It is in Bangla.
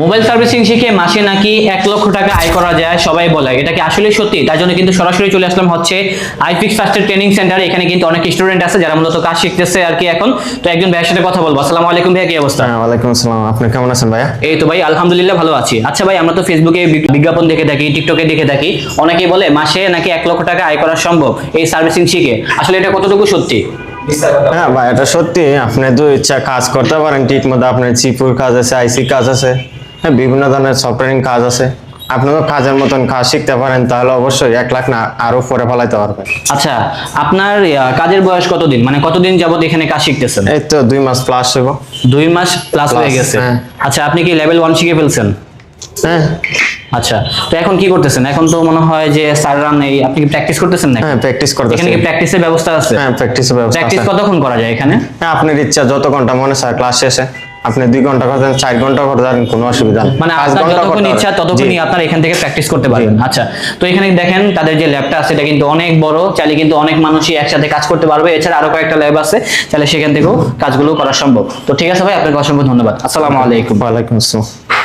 মোবাইল সার্ভিসিং শিখে মাসে নাকি এক লক্ষ টাকা আয় করা যায় সবাই বলে। এটা কি আসলে সত্যি? তার জন্য কিন্তু সরাসরি চলে আসলাম হচ্ছে আইফিক্স ফাস্টের ট্রেনিং সেন্টার এখানে কিন্তু অনেক স্টুডেন্ট আছে যারা মূলত কাজ শিখতেছে আর কি এখন। তো একজন ভাইয়ের সাথে কথা বলব। আসসালামু আলাইকুম ভাইয়া কি অবস্থা? হ্যাঁ ওয়ালাইকুম আসসালাম। আপনি কেমন আছেন ভাইয়া? এই তো ভাই আলহামদুলিল্লাহ ভালো আছি। আচ্ছা ভাই আমরা তো ফেসবুকে বিজ্ঞাপন দেখে থাকি টিকটকে দেখে থাকি। অনেকেই বলে মাসে নাকি এক লক্ষ টাকা আয় করা সম্ভব এই সার্ভিসিং শিখে। আসলে এটা কতটুকু সত্যি? হ্যাঁ ভাই এটা সত্যি। আপনি দু ইচ্ছা কাজ করতে পারেন ঠিক মতো আপনার চিপুর কাজ আছে আইসি কাজ আছে। হ্যাঁ বিভিন্ন ধরনের সফটওয়্যারিং কাজ আছে। আপনি তো কাজের মতন কাজ শিখতে পারেন তাহলে অবশ্যই এক লাখ না আরও পরে ফেলাইতে পারবেন। আচ্ছা আপনার কাজের বয়স কতদিন? মানে কতদিন যাবত এখানে কাজ শিখতেছেন? এই তো দুই মাস প্লাস হইব। দুই মাস প্লাস হয়ে গেছে। হ্যাঁ। আচ্ছা আপনি কি লেভেল ওয়ান শিখে ফেলছেন? হ্যাঁ। আচ্ছা তো এখন কি করতেছেন? এখন তো মনে হয় যে স্যার রান এই আপনি কি প্র্যাকটিস করতেছেন না হ্যাঁ প্র্যাকটিস করতেছি। এখানে কি প্র্যাকটিসের ব্যবস্থা আছে? হ্যাঁ প্র্যাকটিসের ব্যবস্থা প্র্যাকটিস। কতক্ষণ করা যায় এখানে? হ্যাঁ আপনার ইচ্ছা যত ঘণ্টা মনে স্যার ক্লাস শেষে। আপনি দুই ঘণ্টা করেন চার ঘণ্টা করতে পারেন কোনো অসুবিধা নেই। মানে আপনার যতক্ষণ ইচ্ছা ততক্ষণই। আপনার এখান থেকে প্র্যাকটিস করতে পারবেন। আচ্ছা তো এখানে দেখেন তাদের যে ল্যাবটা আছে এটা কিন্তু অনেক বড় চাইলে কিন্তু অনেক মানুষই একসাথে কাজ করতে পারবে। এছাড়া আরও কয়েকটা ল্যাব আছে চাইলে সেখান থেকেও কাজগুলো করা সম্ভব। তো ঠিক আছে ভাই আপনাকে অসংখ্য ধন্যবাদ। আসসালামু আলাইকুম। ওয়ালাইকুম আসসালাম।